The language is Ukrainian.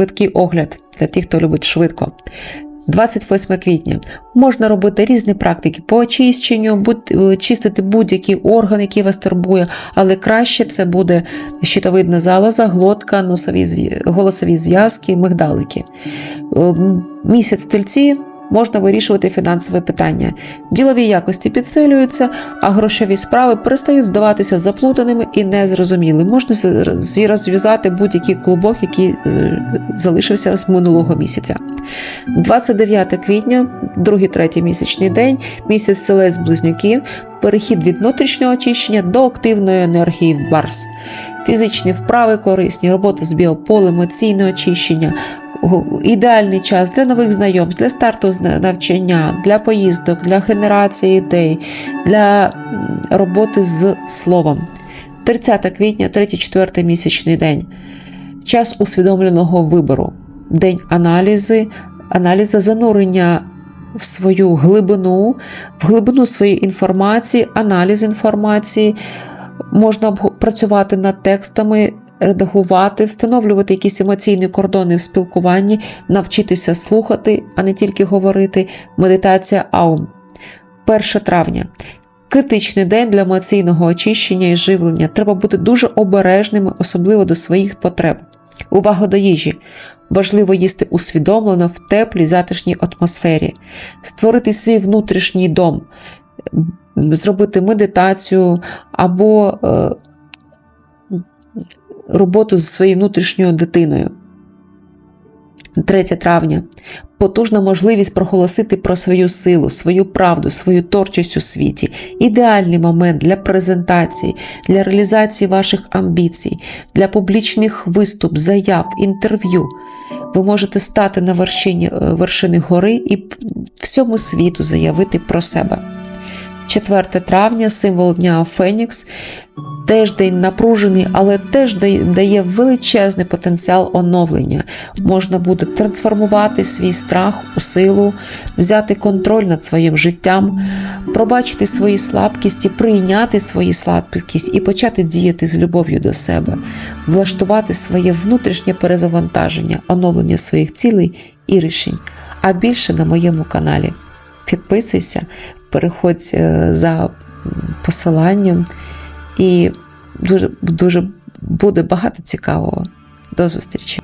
швидкий огляд для тих, хто любить швидко. 28 квітня можна робити різні практики по очищенню, будь, е, чистити будь-який орган, який вас турбує, але краще це буде щитовидна залоза, глотка, носові голосові зв'язки, мигдалики. Е, Місяць тельці можна вирішувати фінансове питання. Ділові якості підсилюються, а грошові справи перестають здаватися заплутаними і незрозумілими. Можна розв'язати будь-який клубок, який е, залишився з минулого місяця. 29 квітня, другий третій місячний день, місяць Селес Близнюки, перехід від внутрішнього очищення до активної енергії в Барс. Фізичні вправи корисні, робота з біополем, емоційне очищення. Ідеальний час для нових знайомств, для старту навчання, для поїздок, для генерації ідей, для роботи з словом. 30 квітня, 3-4 місячний день. Час усвідомленого вибору, день аналізи, аналізу занурення в свою глибину, в глибину своєї інформації, аналіз інформації. Можна працювати над текстами, редагувати, встановлювати якісь емоційні кордони в спілкуванні, навчитися слухати, а не тільки говорити. Медитація Аум. 1 травня. Критичний день для емоційного очищення і живлення. Треба бути дуже обережними, особливо до своїх потреб. Увага до їжі. Важливо їсти усвідомлено в теплій затишній атмосфері, створити свій внутрішній дом, зробити медитацію або е, роботу з своєю внутрішньою дитиною. 3 травня. Потужна можливість проголосити про свою силу, свою правду, свою творчість у світі. Ідеальний момент для презентації, для реалізації ваших амбіцій, для публічних виступ, заяв, інтерв'ю. Ви можете стати на вершині, е, вершини гори і всьому світу заявити про себе. 4 травня, символ дня Фенікс, теж день напружений, але теж дає- величезний потенціал оновлення. Можна буде трансформувати свій страх у силу, взяти контроль над своїм життям, пробачити свої слабкісті, прийняти свої слабкість і почати діяти з любов'ю до себе, влаштувати своє внутрішнє перезавантаження, оновлення своїх цілей і рішень. А більше на моєму каналі. Підписуйся, переходь е, за посиланням, і дуже, дуже буде багато цікавого. До зустрічі!